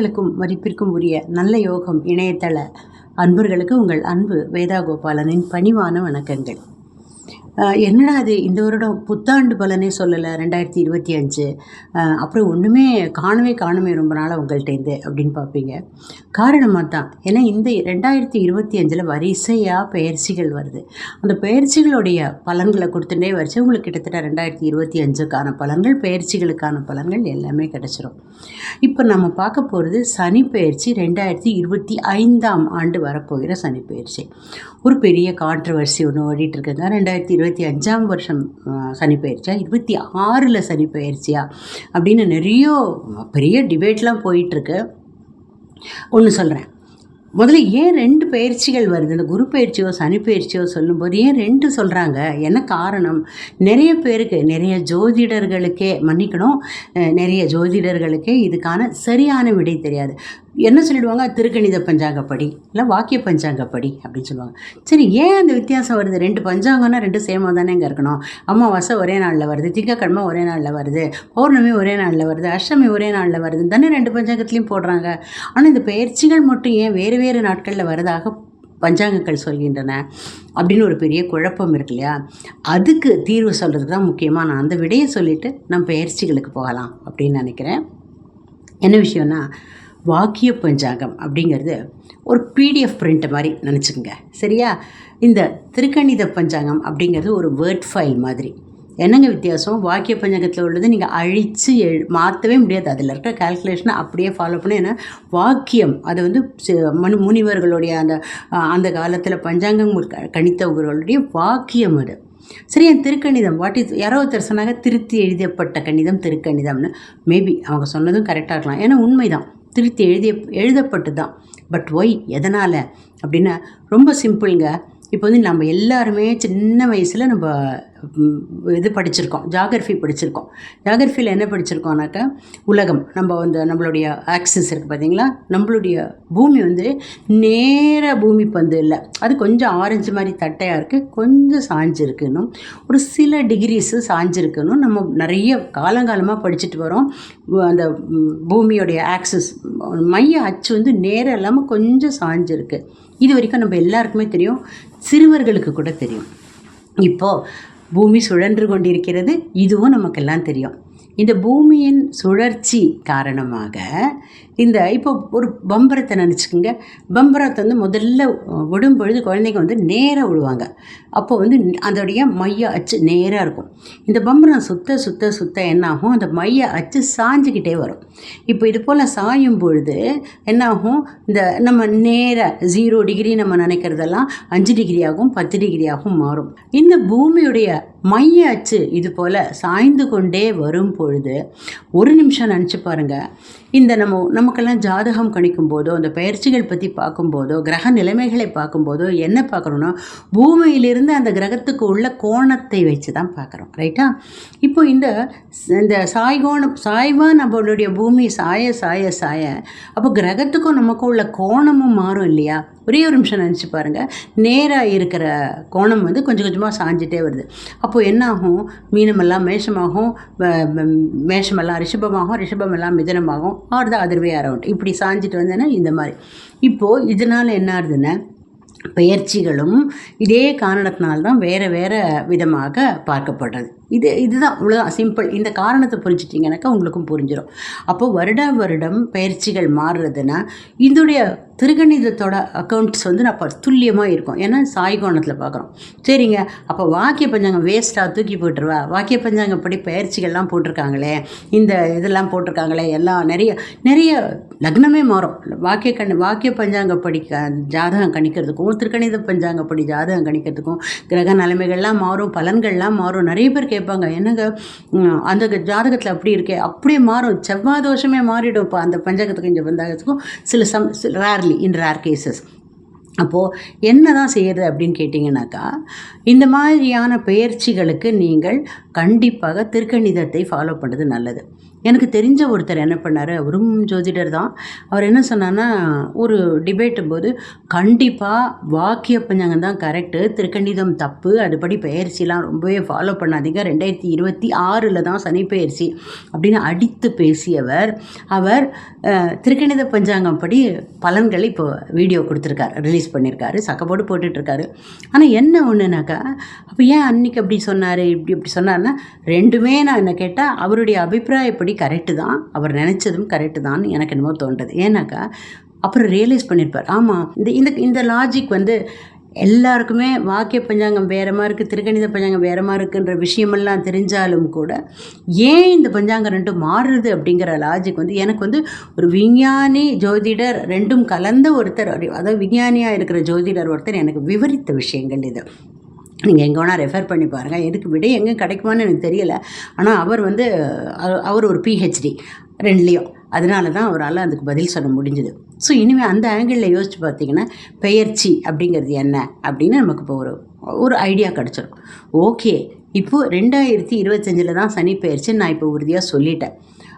பிரியங்களுக்கும் மதிப்பிற்கும் உரிய நல்ல யோகம் இணையதள அன்பர்களுக்கு உங்கள் அன்பு வேதா கோபாலனின் பணிவான வணக்கங்கள். என்னடா அது இந்த வருடம் புத்தாண்டு பலனே சொல்லலை ரெண்டாயிரத்தி இருபத்தி அஞ்சு. அப்புறம் ஒன்றுமே காணவே காணுமே ரொம்ப நாளாக உங்கள்கிட்டேருந்து அப்படின்னு பார்ப்பீங்க காரணமாக தான் ஏன்னா இந்த ரெண்டாயிரத்தி இருபத்தி அஞ்சில் வரிசையாக பயிற்சிகள் வருது. அந்த பயிற்சிகளுடைய பலன்களை கொடுத்துட்டே வரிசை உங்களுக்கு கிட்டத்தட்ட ரெண்டாயிரத்தி இருபத்தி அஞ்சுக்கான பலன்கள் பயிற்சிகளுக்கான பலன்கள் எல்லாமே கிடச்சிரும். இப்போ நம்ம பார்க்க போகிறது சனி பயிற்சி ரெண்டாயிரத்தி இருபத்தி ஐந்தாம் ஆண்டு வரப்போகிற சனி பயிற்சி. ஒரு பெரிய கான்ட்ரவர்சி ஒன்று ஓடிட்டு இருக்குங்க. ரெண்டாயிரத்தி இருபத்தி இருபத்தி அஞ்சாம் வருஷம் சனி பயிற்சியா? இருபத்தி ஆறில் சனி பயிற்சியா? அப்படின்னு நிறைய பெரிய டிபேட்லாம் போயிட்டுருக்கு. ஒன்று சொல்கிறேன் முதல்ல ஏன் ரெண்டு பயிற்சிகள் வருது? இந்த குரு பயிற்சியோ சனி பயிற்சியோ சொல்லும்போது ஏன் ரெண்டு சொல்கிறாங்க என்ன காரணம்? நிறைய பேருக்கு நிறைய ஜோதிடர்களுக்கே மன்னிக்கணும் நிறைய ஜோதிடர்களுக்கே இதுக்கான சரியான விடை தெரியாது. என்ன சொல்லிடுவாங்க? திருக்கணித பஞ்சாங்கப்படி இல்லை வாக்கிய பஞ்சாங்கப்படி அப்படின்னு சொல்லுவாங்க. சரி ஏன் அந்த வித்தியாசம் வருது? ரெண்டு பஞ்சாங்கம்னா ரெண்டு சேமாக தானே இங்கே இருக்கணும். அமாவாசை ஒரே நாளில் வருது திங்கக்கிழமை ஒரே நாளில் வருது பௌர்ணமி ஒரே நாளில் வருது அஷ்டமி ஒரே நாளில் வருது தானே ரெண்டு பஞ்சாங்கத்துலேயும் போடுறாங்க. ஆனால் இந்த பயிற்சிகள் மட்டும் ஏன் வேறு வேறு நாட்களில் வருதாக பஞ்சாங்கங்கள் சொல்கின்றன அப்படின்னு ஒரு பெரிய குழப்பம் இருக்கு இல்லையா? அதுக்கு தீர்வு சொல்கிறதுக்கு தான் முக்கியமாக நான் அந்த விடையை சொல்லிவிட்டு நம்ம பயிற்சிகளுக்கு போகலாம் அப்படின்னு நினைக்கிறேன். என்ன விஷயம்னா வாக்கிய பஞ்சாங்கம் அப்படிங்கிறது ஒரு பிடிஎஃப் பிரிண்ட் மாதிரி நினச்சிக்கோங்க. சரியா? இந்த திருக்கணித பஞ்சாங்கம் அப்படிங்கிறது ஒரு வேர்ட் ஃபைல் மாதிரி. என்னங்க வித்தியாசம்? வாக்கிய பஞ்சாங்கத்தில் உள்ளது நீங்கள் அழித்து எழு மாற்றவே முடியாது. அதில் இருக்க கால்குலேஷனை அப்படியே ஃபாலோ பண்ணி ஏன்னா வாக்கியம் அது வந்து மனு முனிவர்களுடைய அந்த அந்த காலத்தில் பஞ்சாங்கம் க- கணித்தவர்களுடைய வாக்கியம் அது. சரி என் திருக்கணிதம்? வாட் இஸ் யாரோ ஒருத்தர் சொன்னாங்க திருத்தி எழுதப்பட்ட கணிதம் திருக்கணிதம்னு. மேபி அவங்க சொன்னதும் கரெக்டாக இருக்கலாம். ஏன்னா உண்மைதான். திருத்தி எழுதிய எழுதப்பட்டு தான் பட் ஒய் எதனால்? அப்படின்னா ரொம்ப சிம்பிளுங்க இப்போ வந்து நம்ம எல்லாருமே சின்ன வயசில் நம்ம இது படிச்சிருக்கோம். ஜாகிரஃபி படிச்சிருக்கோம். ஜாகிரஃபியில் என்ன படிச்சிருக்கோம்னாக்கா உலகம். நம்ம வந்து நம்மளுடைய ஆக்சிஸ் இருக்குது பார்த்தீங்களா நம்மளுடைய பூமி வந்து நேர பூமி பந்து இல்லை. அது கொஞ்சம் ஆரஞ்சு மாதிரி தட்டையாக இருக்குது கொஞ்சம் சாஞ்சிருக்குன்னு ஒரு சில டிகிரிஸு சாஞ்சிருக்குன்னு நம்ம நிறைய காலங்காலமாக படிச்சுட்டு வரோம். அந்த பூமியோடைய ஆக்சிஸ் மைய அச்சு வந்து நேரம் இல்லாமல் கொஞ்சம் சாஞ்சிருக்கு. இது வரைக்கும் நம்ம எல்லாருக்குமே தெரியும். சிறுவர்களுக்கு கூட தெரியும். இப்போது பூமி சுழன்று கொண்டிருக்கிறது. இதுவும் நமக்கெல்லாம் தெரியும். இந்த பூமியின் சுழற்சி காரணமாக இந்த இப்போ ஒரு பம்பரத்தை நினச்சிக்கோங்க. பம்பரத்தை வந்து முதல்ல விடும் பொழுது குழந்தைங்க வந்து நேராக விடுவாங்க. அப்போ வந்து அதோடைய மைய அச்சு நேராக இருக்கும். இந்த பம்பரம் சுத்த சுத்த சுத்த என்னாகும்? அந்த மைய அச்சு சாஞ்சிக்கிட்டே வரும். இப்போ இது போல் சாயும் பொழுது என்னாகும்? இந்த நம்ம நேராக ஜீரோ டிகிரி நம்ம நினைக்கிறதெல்லாம் அஞ்சு டிகிரி ஆகும் பத்து டிகிரி ஆகும் மாறும். இந்த பூமியுடைய மைய அச்சு இது போல் சாய்ந்து கொண்டே வரும் பொழுது ஒரு நிமிஷம் நினச்சி பாருங்கள் இந்த நம்ம நமக்கெல்லாம் ஜாதகம் கணிக்கும் போதோ அந்த பயிற்சிகள் பற்றி பார்க்கும்போதோ கிரக நிலைமைகளை பார்க்கும்போதோ என்ன பார்க்குறோன்னா பூமியிலிருந்து அந்த கிரகத்துக்கு உள்ள கோணத்தை வச்சு தான் பார்க்குறோம் ரைட்டா இப்போ இந்த இந்த சாய்கோணம் சாய்வாக நம்மளுடைய பூமி சாய சாய சாய அப்போ கிரகத்துக்கும் நமக்கும் உள்ள கோணமும் மாறும் இல்லையா? ஒரே ஒரு நிமிஷம் நினச்சி பாருங்கள் நேராக இருக்கிற கோணம் வந்து கொஞ்சம் கொஞ்சமாக சாஞ்சிட்டே வருது. அப்போது என்ன ஆகும் மீனமெல்லாம் மேஷமாகும் மேஷமெல்லாம் ரிஷபமாகும் ரிஷபமெல்லாம் மிதனமாகும் ஆறுதான் அதிர்வே அதர்வே அரவுண்ட் இப்படி சாஞ்சிட்டு வந்தேன்னா இந்த மாதிரி. இப்போது இதனால் என்ன ஆகுதுன்னா பெயர்ச்சிகளும் இதே காரணத்தினால்தான் வேறு வேறு விதமாக பார்க்கப்படுறது இது இதுதான் இவ்வளோதான் சிம்பிள் இந்த காரணத்தை புரிஞ்சிட்டிங்கனாக்கா உங்களுக்கும் புரிஞ்சிடும் அப்போது வருடா வருடம் பயிற்சிகள் மாறுறதுன்னா இதோடைய திருகணிதத்தோட அக்கௌண்ட்ஸ் வந்து நான் துல்லியமாக இருக்கும். ஏன்னா சாய்கோணத்தில் பார்க்குறோம். சரிங்க. அப்போ வாக்கிய பஞ்சாங்கம் வேஸ்ட்டாக தூக்கி போட்டுருவா. வாக்கிய பஞ்சாங்கப்படி பயிற்சிகள்லாம் போட்டிருக்காங்களே இந்த இதெல்லாம் போட்டிருக்காங்களே எல்லாம் நிறைய நிறைய லக்னமே மாறும். வாக்கிய கண் வாக்கிய பஞ்சாங்கப்படி க ஜாதகம் கணிக்கிறதுக்கும் திருக்கணித பஞ்சாங்கப்படி ஜாதகம் கணிக்கிறதுக்கும் கிரக நிலைமைகள்லாம் மாறும் பலன்கள்லாம் மாறும். நிறைய பேர் கேட்பாங்க. என்னங்க? அந்த ஜாதகத்தில் அப்படி இருக்கே. அப்படியே மாறும். செவ்வாய் தோஷமே மாறிடும். இப்போ அந்த பஞ்சாங்கத்துக்கும் இந்த பஞ்சாங்கத்துக்கும் சில some rarely in rare cases அப்போது என்ன தான் செய்கிறது அப்படின்னு கேட்டிங்கனாக்கா இந்த மாதிரியான பெயர்ச்சிகளுக்கு நீங்கள் கண்டிப்பாக திருக்கணிதத்தை ஃபாலோ பண்ணுறது நல்லது. எனக்கு தெரிஞ்ச ஒருத்தர் என்ன பண்ணார்? அவரும் ஜோதிடர் தான். அவர் என்ன சொன்னார்னா ஒரு டிபேட்டும் போது கண்டிப்பாக வாக்கிய பஞ்சாங்கம் தான் கரெக்டு திருக்கணிதம் தப்பு. அதுபடி பயிற்சிலாம் ரொம்பவே ஃபாலோ பண்ணாதீங்க. ரெண்டாயிரத்தி இருபத்தி ஆறில் தான் சனி பயிற்சி அப்படின்னு அடித்து பேசியவர் அவர் திருக்கணித பஞ்சாங்கம் படி பலன்களை இப்போ வீடியோ கொடுத்துருக்காரு ரிலீஸ் பண்ணியிருக்காரு சக்கப்போடு போட்டுட்ருக்காரு. ஆனால் என்ன ஒன்றுனாக்கா அப்போ ஏன் அன்னைக்கு அப்படி சொன்னார்? இப்படி இப்படி சொன்னார்னா ரெண்டுமே நான் என்ன கேட்டால் அவருடைய அபிப்பிராயப்படி கரெக்டு தான். அவர் நினச்சதும் கரெக்டு தான் எனக்கு என்னமோ தோன்றது. ஏன்னாக்கா அப்புறம் ரியலைஸ் பண்ணியிருப்பார் ஆமாம் இந்த இந்த இந்த லாஜிக் வந்து எல்லாருக்குமே வாக்கிய பஞ்சாங்கம் வேறு மாதிரி இருக்குது திருக்கணித பஞ்சாங்கம் வேறு மாதிரி இருக்குன்ற விஷயமெல்லாம் தெரிஞ்சாலும் கூட ஏன் இந்த பஞ்சாங்கம் ரெண்டும் மாறுது அப்படிங்கிற லாஜிக் வந்து எனக்கு வந்து ஒரு விஞ்ஞானி ஜோதிடர் ரெண்டும் கலந்த ஒருத்தர் அதாவது விஞ்ஞானியாக இருக்கிற ஜோதிடர் ஒருத்தர் எனக்கு விவரித்த விஷயங்கள் இது. நீங்கள் எங்கே வேணால் ரெஃபர் பண்ணி பாருங்கள் எதுக்கு விட எங்கே கிடைக்குமான்னு எனக்கு தெரியல. ஆனால் அவர் வந்து அவர் ஒரு பிஹெச்டி ரெண்டுலேயும். அதனால தான் அவரால் அதுக்கு பதில் சொல்ல முடிஞ்சுது. ஸோ இனிமேல் அந்த ஆங்கிளில் யோசிச்சு பார்த்தீங்கன்னா பெயர்ச்சி அப்படிங்கிறது என்ன? அப்படின்னு நமக்கு இப்போ ஒரு ஒரு ஐடியா கிடச்சிடும் ஓகே இப்போது ரெண்டாயிரத்தி இருபத்தஞ்சில் தான் சனி பெயர்ச்சின்னு நான் இப்போ உறுதியாக சொல்லிட்டேன்.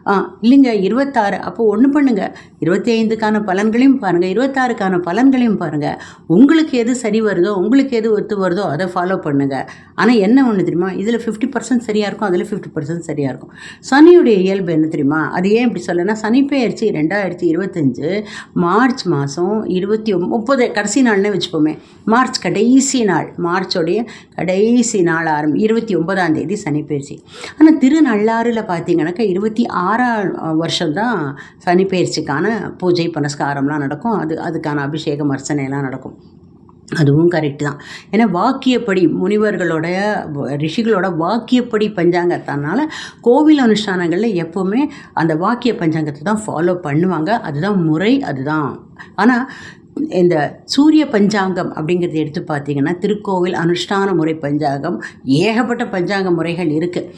ஆ இல்லைங்க இருபத்தாறு. அப்போ ஒன்று பண்ணுங்கள் இருபத்தி ஐந்துக்கான பலன்களையும் பாருங்கள் இருபத்தாறுக்கான பலன்களையும் பாருங்கள் உங்களுக்கு எது சரி வருதோ உங்களுக்கு எது ஒத்து வருதோ அதை ஃபாலோ பண்ணுங்கள் ஆனால் என்ன ஒன்று தெரியுமா? இதில் ஃபிஃப்டி பர்சன்ட் சரியாக இருக்கும் அதில் ஃபிஃப்டி பர்சன்ட் சரியாக இருக்கும். சனியுடைய இயல்பு என்ன தெரியுமா? அது ஏன் இப்படி சொல்லனா சனி பெயர்ச்சி ரெண்டாயிரத்தி இருபத்தஞ்சு மார்ச் மாதம் இருபத்தி முப்பது கடைசி நாள்னே வச்சுப்போமே மார்ச் கடைசி நாள் மார்ச்சோடைய கடைசி நாள் ஆரம்பி இருபத்தி ஒன்பதாம் தேதி சனி பெயர்ச்சி. ஆனால் திருநள்ளாறில் பார்த்தீங்கன்னாக்கா இருபத்தி ஆறாம் வருஷம்தான் சனி பெயர்ச்சிக்கான பூஜை புனஸ்காரம்லாம் நடக்கும். அது அதுக்கான அபிஷேகம் அர்ச்சனைலாம் நடக்கும். அதுவும் கரெக்ட் தான். ஏன்னா வாக்கியப்படி முனிவர்களோட ரிஷிகளோட வாக்கியப்படி பஞ்சாங்கத்தனால கோவில் அனுஷ்டானங்களில் எப்போவுமே அந்த வாக்கிய பஞ்சாங்கத்தை தான் ஃபாலோ பண்ணுவாங்க. அதுதான் முறை அதுதான். ஆனால் இந்த சூரிய பஞ்சாங்கம் அப்படிங்கிறது எடுத்து பார்த்தீங்கன்னா திருக்கோவில் அனுஷ்டான முறை பஞ்சாங்கம் ஏகப்பட்ட பஞ்சாங்க முறைகள் இருக்குது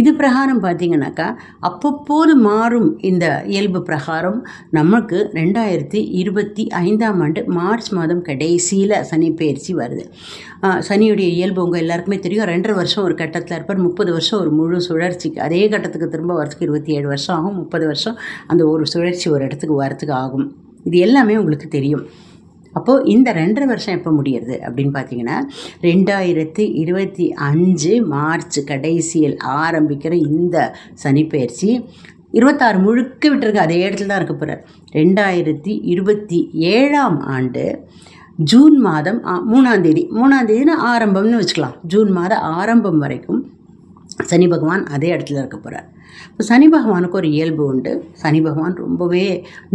இது பிரகாரம் பார்த்தீங்கன்னாக்கா அப்பப்போது மாறும் இந்த இயல்பு பிரகாரம். நமக்கு ரெண்டாயிரத்தி இருபத்தி ஐந்தாம் ஆண்டு மார்ச் மாதம் கடைசியில் சனி பயிற்சி வருது. சனியுடைய இயல்பு உங்கள் எல்லாருக்குமே தெரியும். ரெண்டரை வருஷம் ஒரு கட்டத்தில் இருப்பார் முப்பது வருஷம் ஒரு முழு சுழற்சிக்கு அதே கட்டத்துக்கு திரும்ப வரத்துக்கு இருபத்தி ஏழு வருஷம் ஆகும். முப்பது வருஷம் அந்த ஒரு சுழற்சி ஒரு இடத்துக்கு வரத்துக்கு ஆகும். இது எல்லாமே உங்களுக்கு தெரியும். அப்போது இந்த ரெண்டரை வருஷம் எப்போ முடியறது அப்படின்னு பார்த்தீங்கன்னா ரெண்டாயிரத்தி இருபத்தி அஞ்சு மார்ச் கடைசியில் ஆரம்பிக்கிற இந்த சனிப்பெயர்ச்சி இருபத்தாறு முழுக்க விட்டுருக்கு அதே இடத்துல தான் இருக்க போகிறார் ரெண்டாயிரத்தி இருபத்தி ஏழாம் ஆண்டு ஜூன் மாதம் மூணாந்தேதி மூணாம் தேதி. மூணாம் தேதினா ஆரம்பம்னு வச்சுக்கலாம். ஜூன் மாத ஆரம்பம் வரைக்கும் சனி பகவான் அதே இடத்துல இருக்க போகிறார் இப்போ சனி பகவானுக்கு ஒரு இயல்பு உண்டு. சனி பகவான் ரொம்பவே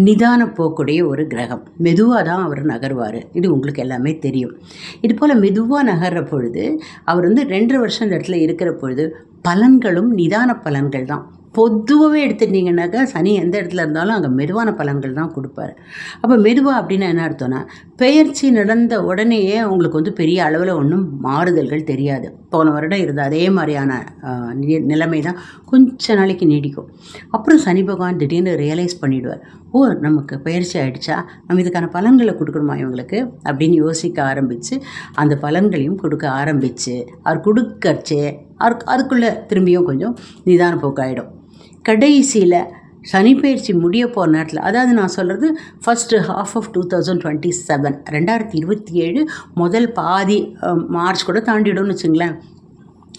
நிதான போக்குடைய ஒரு கிரகம். மெதுவாக தான் அவர் நகர்வார். இது உங்களுக்கு எல்லாமே தெரியும். இது போல் மெதுவாக நகர்ற பொழுது அவர் வந்து ரெண்டு வருஷம் இந்த இடத்துல இருக்கிற பொழுது பலன்களும் நிதான பலன்கள் தான். பொதுவாகவே எடுத்துட்டிங்கனாக்கா சனி எந்த இடத்துல இருந்தாலும் அங்கே மெதுவான பலன்கள் தான் கொடுப்பாரு. அப்போ மெதுவாக அப்படின்னா என்ன அர்த்தம்னா பெயர்ச்சி நடந்த உடனேயே உங்களுக்கு வந்து பெரிய அளவில் ஒன்றும் மாறுதல்கள் தெரியாது. போன வருடம் இருந்த அதே மாதிரியான நி- நிலைமை தான் கொஞ்ச நாளைக்கு நீடிக்கும். அப்புறம் சனி பகவான் திடீர்னு ரியலைஸ் பண்ணிவிடுவார் ஓ நமக்கு பயிற்சி ஆகிடுச்சா நம்ம இதுக்கான பலன்களை கொடுக்கணுமா இவங்களுக்கு? அப்படின்னு யோசிக்க ஆரம்பித்து அந்த பலன்களையும் கொடுக்க ஆரம்பித்து அவர் கொடுக்கறச்சே அவருக்கு அதுக்குள்ளே திரும்பியும் கொஞ்சம் நிதான போக்காயிடும். கடைசியில் சனிப்பயிற்சி முடிய போகிற நேரத்தில் அதாவது நான் சொல்கிறது first half of two thousand twenty seven ரெண்டாயிரத்தி இருபத்தி ஏழு முதல் பாதி மார்ச் கூட தாண்டிடும்னு வச்சுங்களேன்.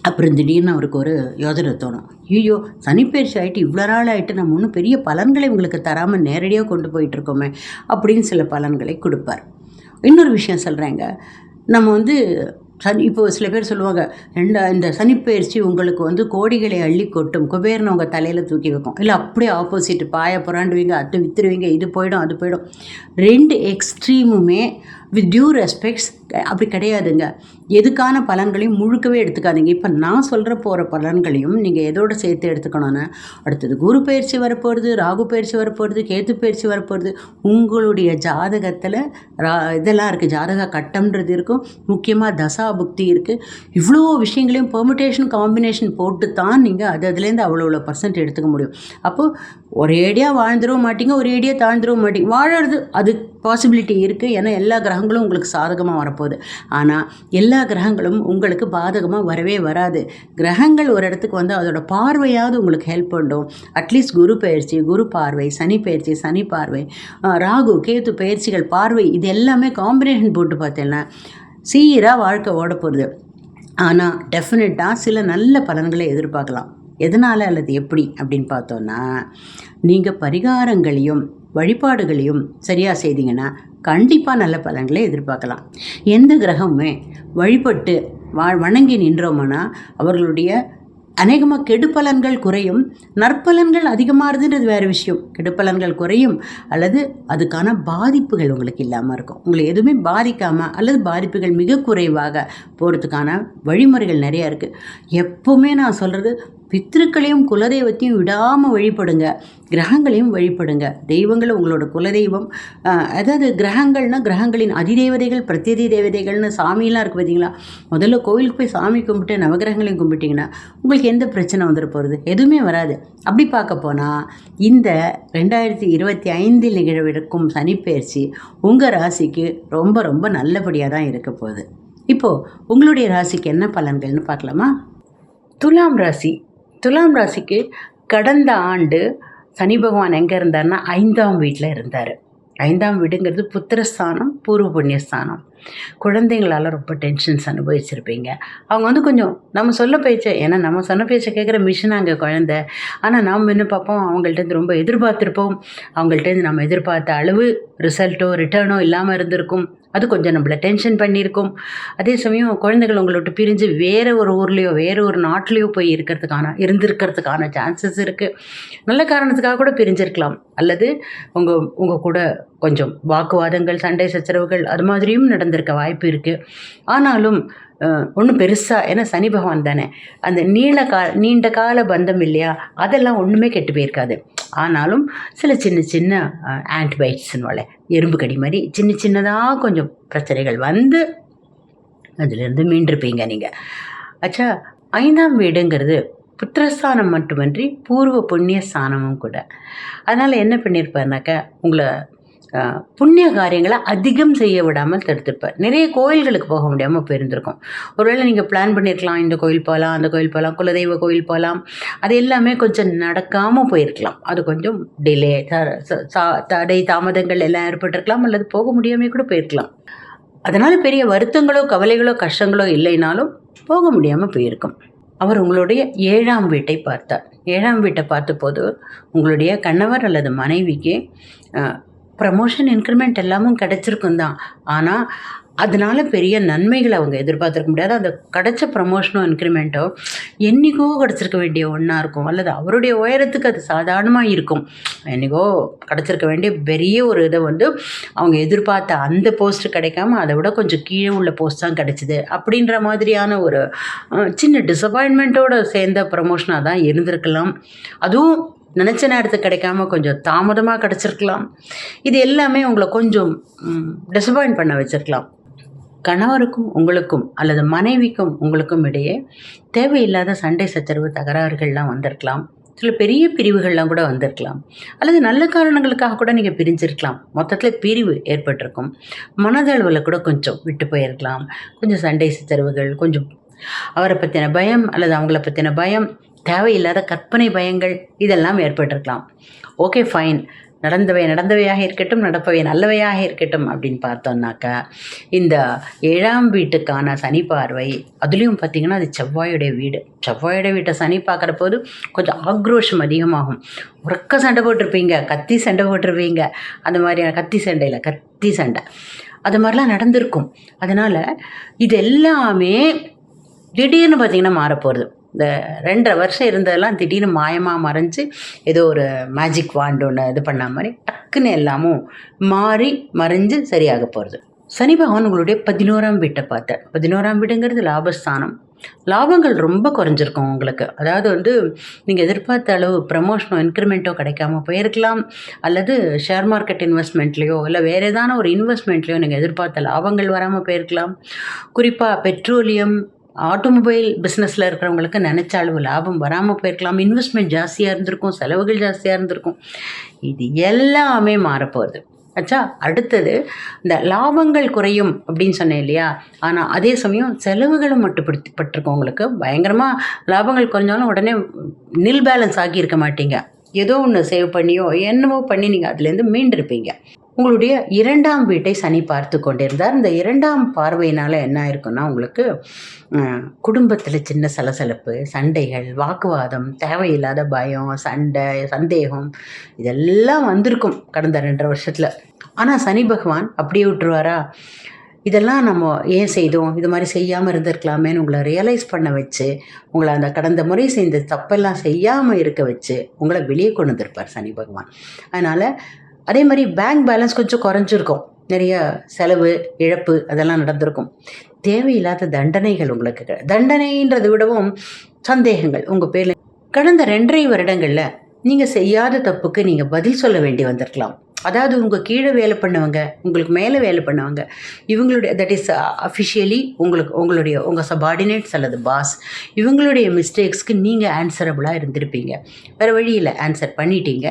அப்புறம் திடீர்னு அவருக்கு ஒரு யோஜனை தோணும். ஐயோ சனிப்பயிற்சி ஆகிட்டு இவ்வளோ நாள் ஆகிட்டு நம்ம ஒன்றும் பெரிய பலன்களை உங்களுக்கு தராமல் நேரடியாக கொண்டு போயிட்டுருக்கோமே அப்படின்னு சில பலன்களை கொடுப்பார். இன்னொரு விஷயம் சொல்கிறேங்க நம்ம வந்து சனி இப்போ சில பேர் சொல்லுவாங்க ரெண்டு இந்த சனிப்பயிற்சி உங்களுக்கு வந்து கோடிகளை அள்ளி கொட்டும். குபேரனை உங்கள் தலையில் தூக்கி வைக்கும். இல்லை அப்படியே ஆப்போசிட் பாய புறாண்டுவீங்க அது வித்துருவீங்க இது போயிடும் அது போயிடும். ரெண்டு எக்ஸ்ட்ரீமுமே வித் டியூ ரெஸ்பெக்ட்ஸ் அப்படி கிடையாதுங்க. எதுக்கான பலன்களையும் முழுக்கவே எடுத்துக்காதீங்க. இப்போ நான் சொல்கிற போகிற பலன்களையும் நீங்கள் எதோட சேர்த்து எடுத்துக்கணும்னா அடுத்தது குரு பயிற்சி வரப்போகிறது ராகு பயிற்சி வரப்போகிறது கேத்து பயிற்சி வரப்போகிறது உங்களுடைய ஜாதகத்தில் ரா இதெல்லாம் இருக்குது ஜாதக கட்டம்ன்றது இருக்கும். முக்கியமாக தசா புக்தி இருக்குது இவ்வளோ விஷயங்களையும் பெர்மிட்டேஷன் காம்பினேஷன் போட்டு தான் நீங்கள் அது அதுலேருந்து அவ்வளோ அவ்வளோ பர்சன்ட் எடுத்துக்க முடியும். அப்போது ஒரேடியாக வாழ்ந்துடவும் மாட்டீங்க ஒரேடியாக தாழ்ந்துடவும் மாட்டீங்க. வாழறது அது பாசிபிலிட்டி இருக்குது ஏன்னா எல்லா கிரகங்களும் உங்களுக்கு சாதகமாக வரப்போகுது. ஆனால் எல்லா கிரகங்களும் உங்களுக்கு பாதகமாக வரவே வராது. கிரகங்கள் ஒரு இடத்துக்கு வந்து அதோட பார்வையாவது உங்களுக்கு ஹெல்ப் பண்ணும். அட்லீஸ்ட் குரு பயிற்சி குரு பார்வை சனி பயிற்சி சனி பார்வை ராகு கேத்து பயிற்சிகள் பார்வை இது எல்லாமே காம்பினேஷன் போட்டு பார்த்தேன்னா சீராக வாழ்க்கை ஓட போகிறது ஆனால் டெஃபினட்டாக சில நல்ல பலன்களை எதிர்பார்க்கலாம். எதனால் அல்லது எப்படி அப்படின்னு பார்த்தோன்னா நீங்கள் பரிகாரங்களையும் வழிபாடுகளையும் சரியாக செய்தீங்கன்னா கண்டிப்பாக நல்ல பலன்களை எதிர்பார்க்கலாம். எந்த கிரகமுமே வழிபட்டு வா வணங்கி நின்றோம்னா அவர்களுடைய அநேகமாக கெடுப்பலன்கள் குறையும். நற்பலன்கள் அதிகமாகுதுன்றது வேறு விஷயம். கெடுப்பலன்கள் குறையும் அல்லது அதுக்கான பாதிப்புகள் உங்களுக்கு இல்லாமல் இருக்கும். உங்களை எதுவுமே பாதிக்காமல் அல்லது பாதிப்புகள் மிக குறைவாக போகிறதுக்கான வழிமுறைகள் நிறையா இருக்குது எப்போவுமே நான் சொல்கிறது பித்திருக்களையும் குலதெய்வத்தையும் விடாமல் வழிபடுங்க. கிரகங்களையும் வழிபடுங்க. தெய்வங்கள் உங்களோட குலதெய்வம். அதாவது கிரகங்கள்னா கிரகங்களின் அதிதேவதைகள் பிரத்யதி தேவதைகள்னு சாமியெல்லாம் இருக்குது பார்த்தீங்களா முதல்ல கோவிலுக்கு போய் சாமி கும்பிட்டு நவகிரகங்களையும் கும்பிட்டிங்கன்னா உங்களுக்கு எந்த பிரச்சனை வந்துட போகிறது எதுவுமே வராது. அப்படி பார்க்க போனால் இந்த ரெண்டாயிரத்தி இருபத்தி ஐந்தில் நிகழவிருக்கும் சனிப்பெயர்ச்சி உங்கள் ராசிக்கு ரொம்ப ரொம்ப நல்லபடியாக தான் இருக்க போகுது. இப்போது உங்களுடைய ராசிக்கு என்ன பலன்கள்னு பார்க்கலாமா? துலாம் ராசி துலாம் ராசிக்கு கடந்த ஆண்டு சனி பகவான் எங்கே இருந்தார்னா ஐந்தாம் வீட்டில் இருந்தார். ஐந்தாம் வீடுங்கிறது புத்திரஸ்தானம் பூர்வ புண்ணியஸ்தானம். குழந்தைங்களால் ரொம்ப டென்ஷன்ஸ் அனுபவிச்சிருப்பீங்க. அவங்க வந்து கொஞ்சம் நம்ம சொல்ல பேச்சை ஏன்னா நம்ம சொன்ன பேச்சை கேட்குற மிஷின் அங்கே குழந்தை. ஆனால் நாம் என்ன பார்ப்போம்? அவங்கள்ட்டேருந்து ரொம்ப எதிர்பார்த்துருப்போம். அவங்கள்ட்டேருந்து நம்ம எதிர்பார்த்த அளவு ரிசல்ட்டோ ரிட்டர்னோ இல்லாமல் இருந்திருக்கும். அது கொஞ்சம் நம்மளை டென்ஷன் பண்ணியிருக்கும். அதே சமயம் குழந்தைகள் உங்களை விட்டு பிரிஞ்சு வேறு ஒரு ஊர்லேயோ வேறு ஒரு நாட்டிலையோ போய் இருக்கிறதுக்கான இருந்திருக்கிறதுக்கான சான்சஸ் இருக்குது நல்ல காரணத்துக்காக கூட பிரிஞ்சிருக்கலாம். அல்லது உங்கள் உங்கள் கூட கொஞ்சம் வாக்குவாதங்கள் சண்டை சச்சரவுகள் அது மாதிரியும் நடந்திருக்க வாய்ப்பு இருக்குது ஆனாலும் ஒன்றும் பெருசாக ஏன்னா சனி பகவான் தானே. அந்த நீள கா நீண்ட கால பந்தம் இல்லையா? அதெல்லாம் ஒன்றுமே கெட்டு போயிருக்காது. ஆனாலும் சில சின்ன சின்ன ஆன்டிபயோட்டிக்ஸ்னு எறும்பு கடி மாதிரி சின்ன சின்னதாக கொஞ்சம் பிரச்சனைகள் வந்து அதிலிருந்து மீண்டிருப்பீங்க நீங்கள் அச்சா ஐந்தாம் வீடுங்கிறது புத்திரஸ்தானம் மட்டுமன்றி பூர்வ புண்ணிய ஸ்தானமும் கூட. அதனால் என்ன பண்ணியிருப்பாருனாக்கா உங்களை புண்ணிய காரியங்களை அதிகம் செய்ய விடாமல் தடுத்துருப்பார். நிறைய கோயில்களுக்கு போக முடியாமல் போயிருந்திருக்கும். ஒருவேளை நீங்கள் பிளான் பண்ணியிருக்கலாம் இந்த கோயில் போகலாம் அந்த கோயில் போகலாம் குலதெய்வ கோயில் போகலாம். அது எல்லாமே கொஞ்சம் நடக்காமல் போயிருக்கலாம். அது கொஞ்சம் டிலே தடை தாமதங்கள் எல்லாம் ஏற்பட்டிருக்கலாம் அல்லது போக முடியாமல் கூட போயிருக்கலாம். அதனால் பெரிய வருத்தங்களோ கவலைகளோ கஷ்டங்களோ இல்லைனாலும் போக முடியாமல் போயிருக்கும். அவர் உங்களுடைய ஏழாம் வீட்டை பார்த்தார். ஏழாம் வீட்டை பார்த்தபோது உங்களுடைய கணவர் அல்லது மனைவிக்கு ப்ரமோஷன் இன்க்ரிமெண்ட் எல்லாமும் கிடச்சிருக்கும் தான் ஆனால் அதனால பெரிய நன்மைகளை அவங்க எதிர்பார்த்துருக்க முடியாது. அந்த கிடைச்ச ப்ரமோஷனோ இன்க்ரிமெண்ட்டோ என்றைக்கோ கிடச்சிருக்க வேண்டிய ஒன்றா இருக்கும். அல்லது அவருடைய உயரத்துக்கு அது சாதாரணமாக இருக்கும். என்றைக்கோ கிடச்சிருக்க வேண்டிய பெரிய ஒரு இதை வந்து அவங்க எதிர்பார்த்த அந்த போஸ்ட் கிடைக்காம அதை விட கொஞ்சம் கீழே உள்ள போஸ்ட் தான் கிடச்சிது. அப்படின்ற மாதிரியான ஒரு சின்ன டிசப்பாயின்மெண்ட்டோடு சேர்ந்த ப்ரமோஷனாக தான் இருந்திருக்கலாம். அதுவும் நினச்ச நேரத்துக்கு கிடைக்காம கொஞ்சம் தாமதமாக கிடச்சிருக்கலாம். இது எல்லாமே உங்களை கொஞ்சம் டிசப்பாயிண்ட் பண்ண வச்சுருக்கலாம். கணவருக்கும் உங்களுக்கும் அல்லது மனைவிக்கும் உங்களுக்கும் இடையே தேவையில்லாத சண்டை சச்சரவு தகராறுகள்லாம் வந்திருக்கலாம். சில பெரிய பிரிவுகள்லாம் கூட வந்திருக்கலாம். அல்லது நல்ல காரணங்களுக்காக கூட நீங்கள் பிரிஞ்சிருக்கலாம். மொத்தத்தில் பிரிவு ஏற்பட்டிருக்கும். மனதளவில் கூட கொஞ்சம் விட்டு போயிருக்கலாம். கொஞ்சம் சண்டை சச்சரவுகள் கொஞ்சம் அவரை பற்றின பயம் அல்லது அவங்கள பற்றின பயம் தேவையில்லாத கற்பனை பயங்கள் இதெல்லாம் ஏற்பட்டிருக்கலாம். ஓகே ஃபைன் நடந்தவை நடந்தவையாக இருக்கட்டும் நடப்பவை நல்லவையாக இருக்கட்டும் அப்படின்னு பார்த்தோம்னாக்கா இந்த ஏழாம் வீட்டுக்கான சனி பார்வை அதுலேயும் பார்த்திங்கன்னா அது செவ்வாயுடைய வீடு. செவ்வாயுடைய வீட்டை சனி பார்க்குற போது கொஞ்சம் ஆக்ரோஷம் அதிகமாகும். உறக்க சண்டை போட்டிருப்பீங்க கத்தி சண்டை போட்டிருப்பீங்க. அந்த மாதிரியான கத்தி சண்டையில் கத்தி சண்டை. அது மாதிரிலாம் நடந்திருக்கும். அதனால் இது எல்லாமே திடீர்னு பார்த்திங்கன்னா மாறப்போகிறது இந்த ரெண்டரை வருஷம் இருந்ததெல்லாம் திடீர்னு மாயமாக மறைஞ்சு ஏதோ ஒரு மேஜிக் வாண்டு ஒன்று இது பண்ண மாதிரி டக்குன்னு எல்லாமும் மாறி மறைஞ்சு சரியாக போகிறது சனி பகவான் உங்களுடைய பதினோராம் வீட்டை பார்த்தேன் பதினோராம் வீடுங்கிறது லாபஸ்தானம். லாபங்கள் ரொம்ப குறைஞ்சிருக்கும் உங்களுக்கு. அதாவது வந்து நீங்கள் எதிர்பார்த்த அளவு ப்ரமோஷனோ இன்க்ரிமெண்ட்டோ கிடைக்காம போயிருக்கலாம். அல்லது ஷேர் மார்க்கெட் இன்வெஸ்ட்மெண்ட்லேயோ இல்லை வேறு ஏதான ஒரு இன்வெஸ்ட்மெண்ட்லேயோ நீங்கள் எதிர்பார்த்த லாபங்கள் வராமல் போயிருக்கலாம். குறிப்பாக பெட்ரோலியம் ஆட்டோமொபைல் பிஸ்னஸில் இருக்கிறவங்களுக்கு நினச்ச அளவு லாபம் வராமல் போயிருக்கலாம். இன்வெஸ்ட்மெண்ட் ஜாஸ்தியாக இருந்திருக்கும். செலவுகள் ஜாஸ்தியாக இருந்திருக்கும். இது எல்லாமே மாறப்போகுது. ஆச்சா அடுத்தது இந்த லாபங்கள் குறையும் அப்படின்னு சொன்னேன் இல்லையா? ஆனால் அதே சமயம் செலவுகளும் மட்டுப்படுத்தி பட்டிருக்கவங்களுக்கு பயங்கரமாக லாபங்கள் குறைஞ்சாலும் உடனே நில் பேலன்ஸ் ஆகியிருக்க மாட்டீங்க. ஏதோ ஒன்று சேவ் பண்ணியோ என்னவோ பண்ணி நீங்கள் அதுலேருந்து மீண்டிருப்பீங்க. உங்களுடைய இரண்டாம் வீட்டை சனி பார்த்து கொண்டிருந்தார். இந்த இரண்டாம் பார்வையினால் என்ன இருக்குன்னா உங்களுக்கு குடும்பத்தில் சின்ன சலசலப்பு சண்டைகள் வாக்குவாதம் தேவையில்லாத பயம் சண்டை சந்தேகம் இதெல்லாம் வந்திருக்கும் கடந்த ரெண்டரை வருஷத்தில். ஆனால் சனி பகவான் அப்படியே விட்டுருவாரா? இதெல்லாம் நம்ம ஏன் செய்தோம்? இது மாதிரி செய்யாமல் இருந்திருக்கலாமேன்னு உங்களை ரியலைஸ் பண்ண வச்சு உங்களை அந்த கடந்த முறை செய்த தப்பெல்லாம் செய்யாமல் இருக்க வச்சு உங்களை வெளியே கொண்டு வந்திருப்பார் சனி பகவான். அதனால் அதே மாதிரி பேங்க் பேலன்ஸ் கொஞ்சம் குறைஞ்சிருக்கும். நிறைய செலவு இழப்பு அதெல்லாம் நடந்திருக்கும். தேவையில்லாத தண்டனைகள் உங்களுக்கு தண்டனைன்றதை விடவும் சந்தேகங்கள். உங்கள் பேரில் கடந்த ரெண்டரை வருடங்களில் நீங்கள் செய்யாத தப்புக்கு நீங்கள் பதில் சொல்ல வேண்டி வந்திருக்கலாம். அதாவது உங்கள் கீழே வேலை பண்ணவங்க உங்களுக்கு மேலே வேலை பண்ணவங்க இவங்களுடைய தட் இஸ் அஃபிஷியலி உங்களுக்கு உங்களுடைய உங்கள் சபார்டினேட்ஸ் அல்லது பாஸ் இவங்களுடைய மிஸ்டேக்ஸ்க்கு நீங்கள் ஆன்சரபுளாக இருந்திருப்பீங்க. வேறு வழியில் ஆன்சர் பண்ணிட்டீங்க.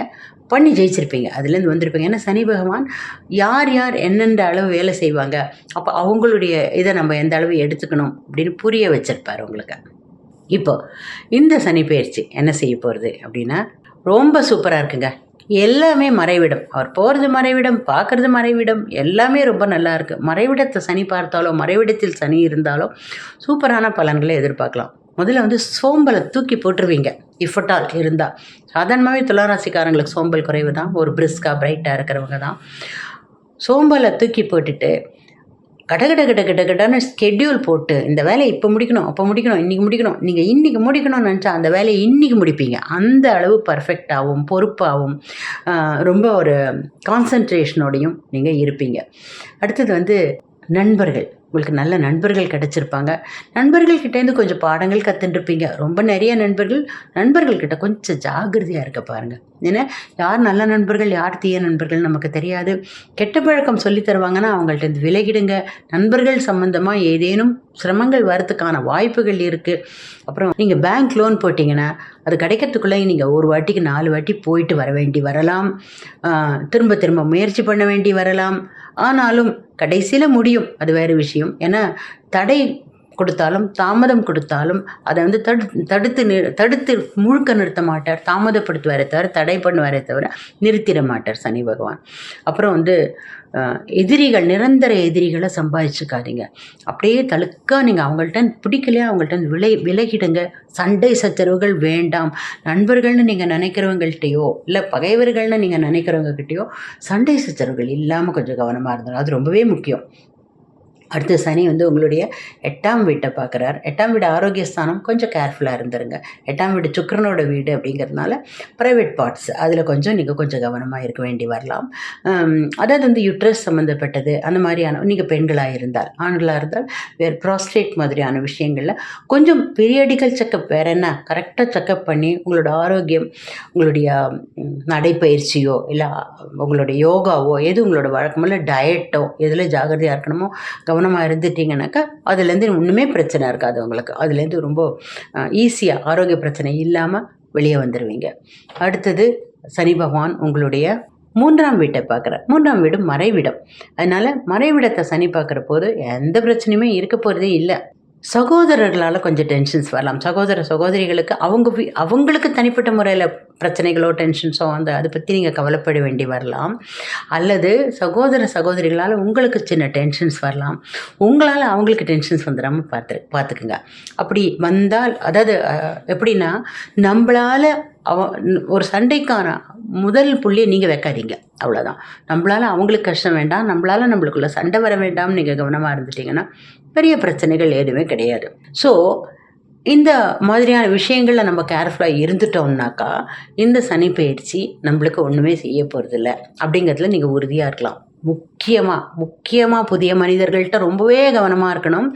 பண்ணி ஜெயிச்சிருப்பீங்க. அதுலேருந்து வந்திருப்பீங்க. ஏன்னா சனி பகவான் யார் யார் என்னென்ற அளவு வேலை செய்வாங்க. அப்போ அவங்களுடைய இதை நம்ம எந்த அளவு எடுத்துக்கணும் அப்படின்னு புரிய வச்சிருப்பார் உங்களுக்கு. இப்போ இந்த சனி பயிற்சி என்ன செய்ய போகிறது அப்படின்னா ரொம்ப சூப்பராக இருக்குங்க. எல்லாமே மறைவிடம். அவர் போகிறது மறைவிடம் பார்க்குறது மறைவிடம். எல்லாமே ரொம்ப நல்லா இருக்குது மறைவிடத்தை சனி பார்த்தாலோ மறைவிடத்தில் சனி இருந்தாலோ சூப்பரான பலன்களை எதிர்பார்க்கலாம். முதல்ல வந்து சோம்பலை தூக்கி போட்டுருவீங்க. இஃபட்டால் இருந்தால் சாதாரணமாகவே துளாராசிக்காரங்களுக்கு சோம்பல் குறைவு தான். ஒரு பிரிஸ்காக பிரைட்டாக இருக்கிறவங்க தான். சோம்பலை தூக்கி போட்டுட்டு கடகட கட கட கடன்னு ஸ்கெட்யூல் போட்டு இந்த வேலையை இப்போ முடிக்கணும் அப்போ முடிக்கணும் இன்றைக்கி முடிக்கணும் நீங்கள் இன்றைக்கி முடிக்கணும்னு நினச்சா அந்த வேலையை இன்றைக்கி முடிப்பீங்க. அந்த அளவு பர்ஃபெக்டாகவும் பொறுப்பாகவும் ரொம்ப ஒரு கான்சன்ட்ரேஷனோடையும் நீங்கள் இருப்பீங்க. அடுத்தது வந்து நண்பர்கள். உங்களுக்கு நல்ல நண்பர்கள் கிடச்சிருப்பாங்க. நண்பர்கள்கிட்டேருந்து கொஞ்சம் பாடங்கள் கற்றுட்டுருப்பீங்க ரொம்ப நிறைய நண்பர்கள் நண்பர்கள்கிட்ட கொஞ்சம் ஜாகிரதையாக இருக்க பாருங்கள் ஏன்னா யார் நல்ல நண்பர்கள் யார் தீய நண்பர்கள் நமக்கு தெரியாது. கெட்ட பழக்கம் சொல்லி தருவாங்கன்னா அவங்கள்ட்ட இருந்து விலகிடுங்க. நண்பர்கள் சம்மந்தமாக ஏதேனும் சிரமங்கள் வரத்துக்கான வாய்ப்புகள் இருக்குது அப்புறம் நீங்கள் பேங்க் லோன் போட்டிங்கன்னா அது கிடைக்கிறதுக்குள்ளே நீங்கள் ஒரு வாட்டிக்கு நாலு வாட்டி போயிட்டு வர வேண்டி வரலாம். திரும்ப திரும்ப முயற்சி பண்ண வேண்டி வரலாம். ஆனாலும் கடைசியில் முடியும். அது வேறு விஷயம். ஏன்னா தடை கொடுத்தாலும் தாமதம் கொடுத்தாலும் அதை வந்து தடு தடுத்து நி தடுத்து முழுக்க நிறுத்த மாட்டார். தாமதப்படுத்துவாரே தவிர தடை பண்ணுவாரே தவிர நிறுத்திட மாட்டார் சனி பகவான். அப்புறம் வந்து எதிரிகள் நிரந்தர எதிரிகளை சம்பாதிச்சுக்காதீங்க. அப்படியே தழுக்கா நீங்கள் அவங்கள்ட்ட பிடிக்கலையா? அவங்கள்ட்ட விலை விலகிடுங்க. சண்டை சச்சரவுகள் வேண்டாம். நண்பர்கள்னு நீங்கள் நினைக்கிறவங்கள்ட்டையோ இல்லை பகைவர்கள்னு நீங்கள் நினைக்கிறவங்ககிட்டயோ சண்டை சச்சரவுகள் இல்லாமல் கொஞ்சம் கவனமாக இருந்தோம் அது ரொம்பவே முக்கியம். அடுத்து சனி வந்து உங்களுடைய எட்டாம் வீட்டை பார்க்குறார். எட்டாம் வீடு ஆரோக்கியஸ்தானம் கொஞ்சம் கேர்ஃபுல்லாக இருந்துருங்க. எட்டாம் வீடு சுக்கரனோட வீடு அப்படிங்கிறதுனால ப்ரைவேட் பார்ட்ஸ் அதில் கொஞ்சம் நீங்கள் கொஞ்சம் கவனமாக இருக்க வேண்டி வரலாம். அதாவது வந்து யுட்ரஸ் சம்மந்தப்பட்டது அந்த மாதிரியான நீங்கள் பெண்களாக இருந்தால் ஆண்களாக இருந்தால் வேறு ப்ராஸ்டேட் மாதிரியான விஷயங்களில் கொஞ்சம் பீரியடிக்கல் செக்கப் வேறு என்ன கரெக்டாக செக்கப் பண்ணி உங்களோட ஆரோக்கியம் உங்களுடைய நடைப்பயிற்சியோ இல்லை உங்களுடைய யோகாவோ எது உங்களோட வழக்கமில்ல டயட்டோ எதில் ஜாகிரதையாக இருக்கணுமோ கவனமாக இருந்துட்டீங்கன்னாக்கா அதுலேருந்து ஒன்றுமே பிரச்சனை இருக்காது உங்களுக்கு. அதுலேருந்து ரொம்ப ஈஸியாக ஆரோக்கிய பிரச்சனை இல்லாமல் வெளியே வந்துடுவீங்க அடுத்தது சனி பகவான் உங்களுடைய மூன்றாம் வீட்டை பார்க்குற மூன்றாம் வீடு மறைவிடம். அதனால் மறைவிடத்தை சனி பார்க்குற போது எந்த பிரச்சனையுமே இருக்க போகிறதே இல்லை. சகோதரர்களால் கொஞ்சம் டென்ஷன்ஸ் வரலாம். சகோதர சகோதரிகளுக்கு அவங்க அவங்களுக்கு தனிப்பட்ட முறையில் பிரச்சனைகளோ டென்ஷன்ஸோ அந்த அதை பற்றி நீங்கள் கவலைப்பட வேண்டி வரலாம். அல்லது சகோதர சகோதரிகளால் உங்களுக்கு சின்ன டென்ஷன்ஸ் வரலாம். உங்களால் அவங்களுக்கு டென்ஷன்ஸ் வந்துடாமல் பார்த்து பார்த்துக்குங்க. அப்படி வந்தால் அதாவது எப்படின்னா நம்மளால் அவ ஒரு சண்டைக்கான முதல் புள்ளியை நீங்கள் வைக்காதீங்க. அவ்வளோதான் நம்மளால் அவங்களுக்கு கஷ்டம் வேண்டாம். நம்மளால் நம்மளுக்குள்ள சண்டை வர வேண்டாம்னு நீங்கள் கவனமாக இருந்துட்டீங்கன்னா பெரிய பிரச்சனைகள் எதுவுமே கிடையாது. ஸோ இந்த மாதிரியான விஷயங்களில் நம்ம கேர்ஃபுல்லாக இருந்துட்டோம்னாக்கா இந்த சனி பயிற்சி நம்மளுக்கு ஒன்றுமே செய்ய போகிறதில்ல அப்படிங்கிறதுல நீங்கள் உறுதியாக இருக்கலாம். முக்கியமாக முக்கியமாக புதிய மனிதர்கள்ட்ட ரொம்பவே கவனமாக இருக்கணும்.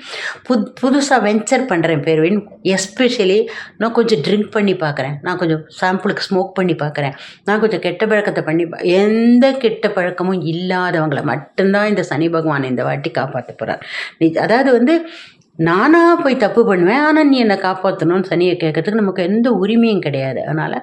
பு புதுசாக வெஞ்சர் பண்ணுறேன் பேர்வின். எஸ்பெஷலி நான் கொஞ்சம் ட்ரிங்க் பண்ணி பார்க்குறேன் நான் கொஞ்சம் சாம்பிளுக்கு ஸ்மோக் பண்ணி பார்க்குறேன் நான் கொஞ்சம் கெட்ட பழக்கத்தை பண்ணி எந்த கெட்ட பழக்கமும் இல்லாதவங்களை மட்டும்தான் இந்த சனி பகவான் இந்த வாட்டி காப்பாற்ற போகிறார் அதாவது வந்து நானாக போய் தப்பு பண்ணுவேன் ஆனால் நீ என்னை காப்பாற்றணும்னு சனியை கேட்கறதுக்கு நமக்கு எந்த உரிமையும் கிடையாது. அதனால்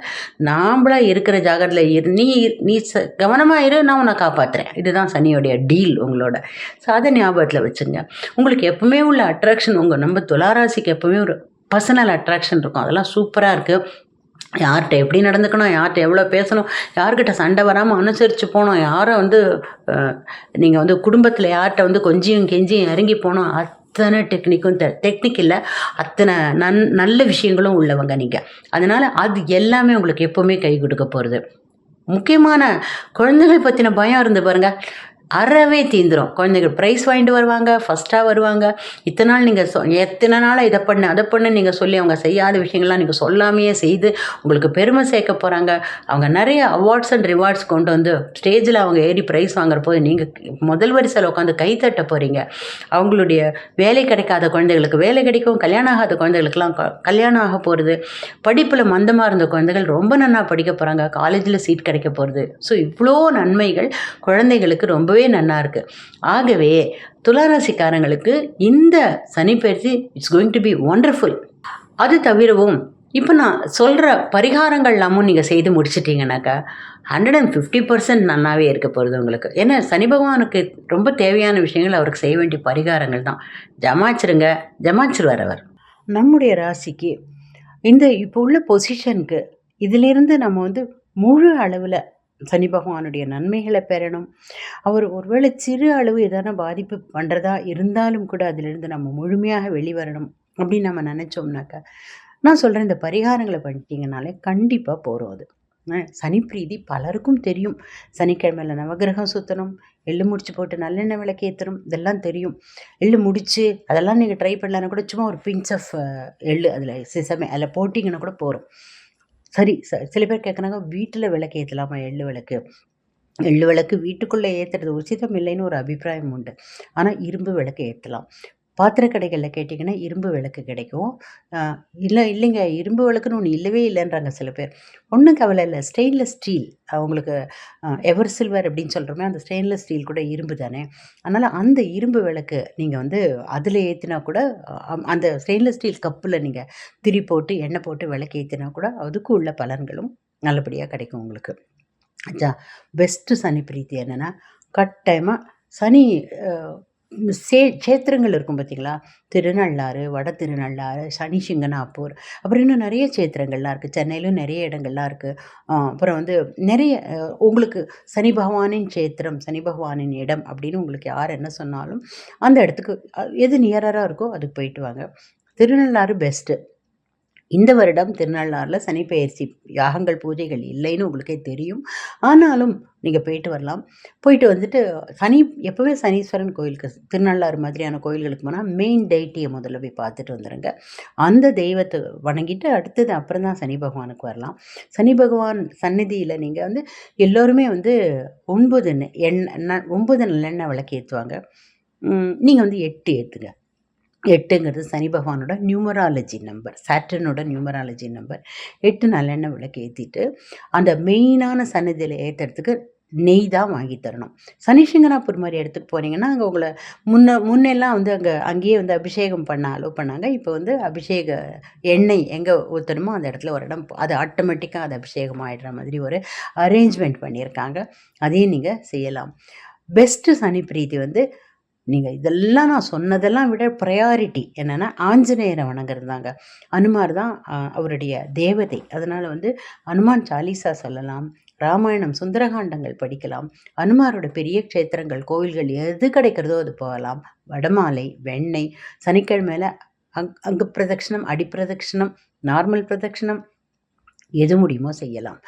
நாம்பளா இருக்கிற ஜாகத்தில் இரு நீ நீ ச கவனமாக இரு நான் உன்னை காப்பாற்றுறேன் இதுதான் சனியோடைய டீல் உங்களோட. ஸோ அதை ஞாபகத்தில் வச்சுங்க. உங்களுக்கு எப்பவுமே உள்ள அட்ராக்ஷன் உங்கள் நம்ம துளாராசிக்கு எப்பவுமே ஒரு பர்சனல் அட்ராக்ஷன் இருக்கும். அதெல்லாம் சூப்பராக இருக்குது யார்கிட்ட எப்படி நடந்துக்கணும் யார்கிட்ட எவ்வளோ பேசணும் யார்கிட்ட சண்டை வராமல் அனுசரித்து போகணும் யாரை வந்து நீங்கள் வந்து குடும்பத்தில் யார்கிட்ட வந்து கொஞ்சியும் கெஞ்சியும் இறங்கி போகணும் அத்தனை டெக்னிக்கும் தெ டெக்னிக் இல்லை அத்தனை நன் நல்ல விஷயங்களும் உள்ளவங்க நீங்கள் அதனால் அது எல்லாமே உங்களுக்கு எப்போவுமே கை கொடுக்க போகிறது முக்கியமான குழந்தைகள் பற்றின பயம் இருந்து பாருங்கள் அறவே தீந்துடும் குழந்தைகள் ப்ரைஸ் வாங்கிட்டு வருவாங்க ஃபஸ்ட்டாக வருவாங்க. இத்தனை நாள் நீங்கள் சொ எத்தனை நாளாக இதை பண்ணு அதை பண்ணு நீங்கள் சொல்லி அவங்க செய்யாத விஷயங்கள்லாம் நீங்கள் சொல்லாமையே செய்து உங்களுக்கு பெருமை சேர்க்க போகிறாங்க அவங்க நிறைய அவார்ட்ஸ் அண்ட் ரிவார்ட்ஸ் கொண்டு வந்து ஸ்டேஜில் அவங்க ஏறி ப்ரைஸ் வாங்குற போது நீங்கள் முதல் வரிசையில் உட்காந்து கை தட்ட போகிறீங்க அவங்களுடைய வேலை கிடைக்காத குழந்தைகளுக்கு வேலை கிடைக்கும் கல்யாணம் ஆகாத குழந்தைகளுக்கெல்லாம் கல்யாணம் ஆக போகிறது படிப்பில் மந்தமாக இருந்த குழந்தைகள் ரொம்ப நன்னா படிக்க போகிறாங்க காலேஜில் சீட் கிடைக்க போகிறது ஸோ இவ்வளோ நன்மைகள் குழந்தைகளுக்கு ரொம்ப ரொம்பவே நல்லா இருக்குது ஆகவே துளாராசிக்காரங்களுக்கு இந்த சனிப்பயிற்சி it's going to be wonderful அது தவிரவும் இப்போ நான் சொல்கிற பரிகாரங்கள் எல்லாமும் நீங்கள் செய்து முடிச்சிட்டிங்கனாக்கா ஹண்ட்ரட் அண்ட் ஃபிஃப்டி பர்சன்ட் நன்னாவே இருக்க போகிறது உங்களுக்கு. ஏன்னா சனி பகவானுக்கு ரொம்ப தேவையான விஷயங்கள் அவருக்கு செய்ய வேண்டிய பரிகாரங்கள் தான். ஜமாச்சிருங்க ஜமாச்சிருவார் அவர். நம்முடைய ராசிக்கு இந்த இப்போ உள்ள பொசிஷனுக்கு இதிலிருந்து நம்ம வந்து முழு அளவில் சனி பகவானுடைய நன்மைகளை பெறணும். அவர் ஒருவேளை சிறு அளவு ஏதான பாதிப்பு பண்ணுறதா இருந்தாலும் கூட அதிலிருந்து நம்ம முழுமையாக வெளிவரணும் அப்படின்னு நம்ம நினச்சோம்னாக்கா நான் சொல்கிறேன் இந்த பரிகாரங்களை பண்ணிட்டீங்கனாலே கண்டிப்பாக போகிறோம் அது. சனி பிரீதி பலருக்கும் தெரியும். சனிக்கிழமையில் நவகிரகம் சுற்றணும் எள்ளு முடிச்சு போட்டு நல்லெண்ணெய் விளக்கு ஏற்றணும் இதெல்லாம் தெரியும். எள்ளு முடித்து அதெல்லாம் நீங்கள் ட்ரை பண்ணலன்னா கூட சும்மா ஒரு பிஞ்ச் ஆஃப் எள்ளு அதில் சிசமே அதில் போட்டிங்கன்னா கூட போகிறோம் சரி ச சில பேர் கேட்குறாங்க வீட்டில் விளக்கு ஏற்றலாமா எள்ளு விளக்கு. எள்ளு விளக்கு வீட்டுக்குள்ளே ஏற்றுறது உச்சிதம் இல்லைன்னு ஒரு அபிப்பிராயம் உண்டு. ஆனால் இரும்பு விளக்கு ஏற்றலாம் பாத்திர கடைகளில் கேட்டிங்கன்னா இரும்பு விளக்கு கிடைக்கும். இல்லை இல்லைங்க இரும்பு விளக்குன்னு ஒன்று இல்லவே இல்லைன்றாங்க சில பேர். ஒன்றும் கவலை இல்லை. ஸ்டெயின்லெஸ் ஸ்டீல் அவங்களுக்கு எவர் சில்வர் அப்படின்னு சொல்கிறோமே அந்த ஸ்டெயின்லெஸ் ஸ்டீல் கூட இரும்பு தானே. அதனால் அந்த இரும்பு விளக்கு நீங்கள் வந்து அதில் ஏற்றினா கூட அம், அந்த ஸ்டெயின்லெஸ் ஸ்டீல் கப்பில் நீங்கள் திரி போட்டு எண்ணெய் போட்டு விளக்கு ஏற்றினா கூட அதுக்கு உள்ள பலன்களும் நல்லபடியாக கிடைக்கும் உங்களுக்கு. அச்சா பெஸ்ட்டு சனி பிரீத்தி என்னென்னா கட்டாயமாக சனி சே சேத்திரங்கள் இருக்கும் பார்த்திங்களா திருநள்ளாறு வட திருநள்ளாறு சனி சிங்கனாப்பூர் அப்புறம் இன்னும் நிறைய சேத்திரங்கள்லாம் இருக்குது சென்னையிலும் நிறைய இடங்கள்லாம் இருக்குது அப்புறம் வந்து நிறைய உங்களுக்கு சனி பகவானின் சேத்திரம் சனி பகவானின் இடம் அப்படின்னு உங்களுக்கு யார் என்ன சொன்னாலும் அந்த இடத்துக்கு எது நியராக இருக்கோ அதுக்கு போயிட்டு வாங்க. திருநள்ளாறு பெஸ்ட்டு இந்த வருடம் திருநள்ளாறில் சனிப்பெயர்ச்சி யாகங்கள் பூஜைகள் இல்லைன்னு உங்களுக்கே தெரியும். ஆனாலும் நீங்கள் போயிட்டு வரலாம். போயிட்டு வந்துட்டு சனி எப்போவே சனீஸ்வரன் கோயிலுக்கு திருநள்ளாறு மாதிரியான கோயில்களுக்கு போனால் மெயின் டெய்ட்டியை முதல்ல போய் பார்த்துட்டு வந்துடுங்க அந்த தெய்வத்தை வணங்கிட்டு அடுத்தது அப்புறம் தான் சனி பகவானுக்கு வரலாம். சனி பகவான் சந்நிதியில் நீங்கள் வந்து எல்லோருமே வந்து ஒன்பது நெ- எண்ணெய் ஒன்பது நல்லெண்ணெய் விளக்கு ஏற்றுவாங்க நீங்கள் வந்து எட்டு ஏற்றுங்க எட்டுங்கிறது சனி பகவானோட நியூமராலஜி நம்பர் சாட்டர்னோட நியூமராலஜி நம்பர். எட்டு நல்லெண்ணெய் விளக்கு ஏற்றிட்டு அந்த மெயினான சன்னதியில் ஏற்றுறதுக்கு நெய் தான் வாங்கி தரணும். சனிசிங்கனாப்பூர் மாதிரி இடத்துக்கு போனீங்கன்னா அங்கே உங்களை முன்ன முன்னெல்லாம் வந்து அங்கே அங்கேயே வந்து அபிஷேகம் பண்ண அலோவ் பண்ணாங்க. இப்போ வந்து அபிஷேக எண்ணெய் எங்கே ஊற்றணுமோ அந்த இடத்துல ஒரு இடம் அது ஆட்டோமேட்டிக்காக அது அபிஷேகம் ஆகிடுற மாதிரி ஒரு அரேஞ்ச்மெண்ட் பண்ணியிருக்காங்க. அதையும் நீங்கள் செய்யலாம். பெஸ்ட்டு சனி பிரீத்தி வந்து நீங்கள் இதெல்லாம் நான் சொன்னதெல்லாம் விட ப்ரையாரிட்டி என்னென்னா ஆஞ்சநேயரை வணங்குறது தாங்க அனுமார் தான் அவருடைய தேவதை. அதனால் வந்து அனுமான் சாலிசா சொல்லலாம் ராமாயணம் சுந்தரகாண்டங்கள் படிக்கலாம் அனுமாரோட பெரிய க்ஷேத்திரங்கள் கோவில்கள் எது கிடைக்கிறதோ அது போகலாம். வடமாலை வெண்ணெய் சனிக்கிழமையில் அங் அங்கு பிரதட்சணம் அடிப்பிரதட்சிணம் நார்மல் பிரதட்சிணம் எது முடியுமோ செய்யலாம்.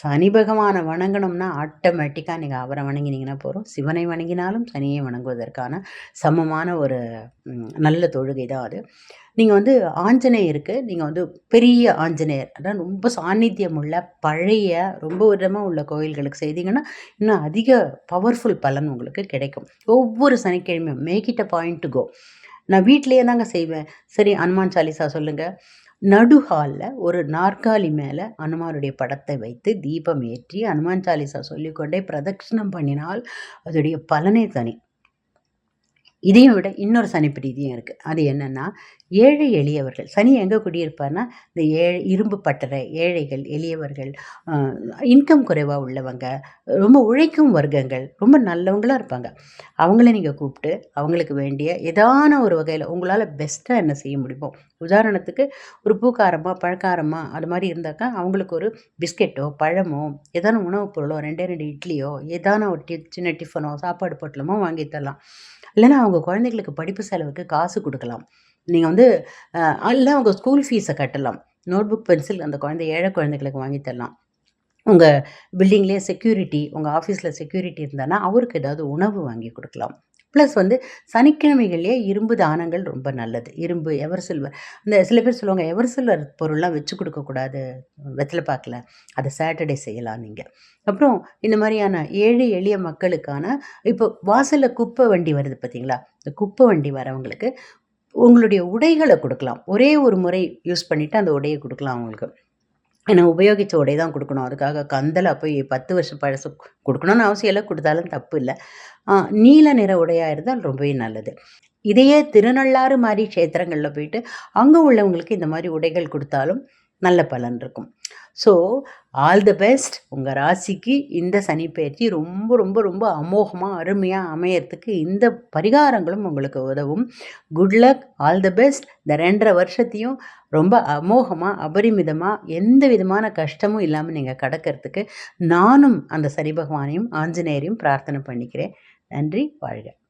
சனி பகவானை வணங்கணும்னா ஆட்டோமேட்டிக்காக நீங்கள் அவரை வணங்கினீங்கன்னா போகிறோம் சிவனை வணங்கினாலும் சனியை வணங்குவதற்கான சமமான ஒரு நல்ல தொழுகை தான் அது. நீங்கள் வந்து ஆஞ்சநேயருக்கு நீங்கள் வந்து பெரிய ஆஞ்சநேயர் அதான் ரொம்ப சாநித்தியம் உள்ள பழைய ரொம்ப விதமாக உள்ள கோயில்களுக்கு செய்தீங்கன்னா இன்னும் அதிக பவர்ஃபுல் பலன் உங்களுக்கு கிடைக்கும். ஒவ்வொரு சனிக்கிழமையும் make it a point to go நான் வீட்டிலையே தாங்க செய்வேன். சரி அனுமான் சாலிசா சொல்லுங்கள் நடுஹாலில் ஒரு நாற்காலி மேலே அனுமானுடைய படத்தை வைத்து தீபம் ஏற்றி அனுமான் சாலிசா சொல்லிக்கொண்டே பிரதட்சிணம் பண்ணினால் அதோடைய பலனே தனி. இதையும் விட இன்னொரு சனிப்பிரீதியும் இருக்குது அது என்னென்னா ஏழை எளியவர்கள். சனி எங்கே குடியிருப்பார்னா இந்த ஏழை இரும்பு பட்டறை ஏழைகள் எளியவர்கள் இன்கம் குறைவாக உள்ளவங்க ரொம்ப உழைக்கும் வர்க்கங்கள் ரொம்ப நல்லவங்களாக இருப்பாங்க. அவங்கள நீங்கள் கூப்பிட்டு அவங்களுக்கு வேண்டிய ஏதான ஒரு வகையில் உங்களால் பெஸ்ட்டாக என்ன செய்ய முடியுமோ உதாரணத்துக்கு ஒரு பூக்காரமாக பழக்காரமாக அது மாதிரி இருந்தாக்கா அவங்களுக்கு ஒரு பிஸ்கெட்டோ பழமோ ஏதான உணவுப் பொருளோ ரெண்டே ரெண்டு இட்லியோ ஏதான ஒரு டி சின்ன டிஃபனோ சாப்பாடு பொட்டலமோ வாங்கி தரலாம். இல்லைன்னா அவங்க குழந்தைகளுக்கு படிப்பு செலவுக்கு காசு கொடுக்கலாம். நீங்கள் வந்து இல்லை உங்கள் ஸ்கூல் ஃபீஸை கட்டலாம். நோட் புக் பென்சில் அந்த குழந்தை ஏழை குழந்தைகளுக்கு வாங்கி தரலாம். உங்கள் பில்டிங்லேயே செக்யூரிட்டி உங்கள் ஆஃபீஸில் செக்யூரிட்டி இருந்தானா அவருக்கு ஏதாவது உணவு வாங்கி கொடுக்கலாம். ப்ளஸ் வந்து சனிக்கிழமைகள்லேயே இரும்பு தானங்கள் ரொம்ப நல்லது. இரும்பு எவர் சில்வர் இந்த சில பேர் சொல்லுவாங்க எவர் சில்வர் பொருள்லாம் வச்சு கொடுக்கக்கூடாது வெத்தலை பார்க்கல அதை சாட்டர்டே செய்யலாம் நீங்கள் அப்புறம் இந்த மாதிரியான ஏழை எளிய மக்களுக்கான இப்போ வாசலில் குப்பை வண்டி வருது பார்த்தீங்களா இந்த குப்பை வண்டி வரவங்களுக்கு உங்களுடைய உடைகளை கொடுக்கலாம். ஒரே ஒரு முறை யூஸ் பண்ணிவிட்டு அந்த உடையை கொடுக்கலாம் அவங்களுக்கு ஏன்னா உபயோகித்த உடை தான் கொடுக்கணும். அதுக்காக கந்தலை போய் பத்து வருஷம் பழசு கொடுக்கணும்னு அவசியம் இல்லை. கொடுத்தாலும் தப்பு இல்லை. நீல நிற உடையாக இருந்தால் ரொம்பவே நல்லது. இதையே திருநள்ளாறு மாதிரி க்ஷேத்திரங்களில் போயிட்டு அங்கே உள்ளவங்களுக்கு இந்த மாதிரி உடைகள் கொடுத்தாலும் நல்ல பலன் இருக்கும். ஸோ ஆல் த பெஸ்ட் உங்கள் ராசிக்கு இந்த சனி பயிற்சி ரொம்ப ரொம்ப ரொம்ப அமோகமாக அருமையாக அமையறதுக்கு இந்த பரிகாரங்களும் உங்களுக்கு உதவும். Good luck all the best இந்த ரெண்டரை வருஷத்தையும் ரொம்ப அமோகமாக அபரிமிதமாக எந்த விதமான கஷ்டமும் இல்லாமல் நீங்கள் கடக்கிறதுக்கு நானும் அந்த சனி பகவானையும் ஆஞ்சநேயரையும் பிரார்த்தனை பண்ணிக்கிறேன். நன்றி. வாழ்க.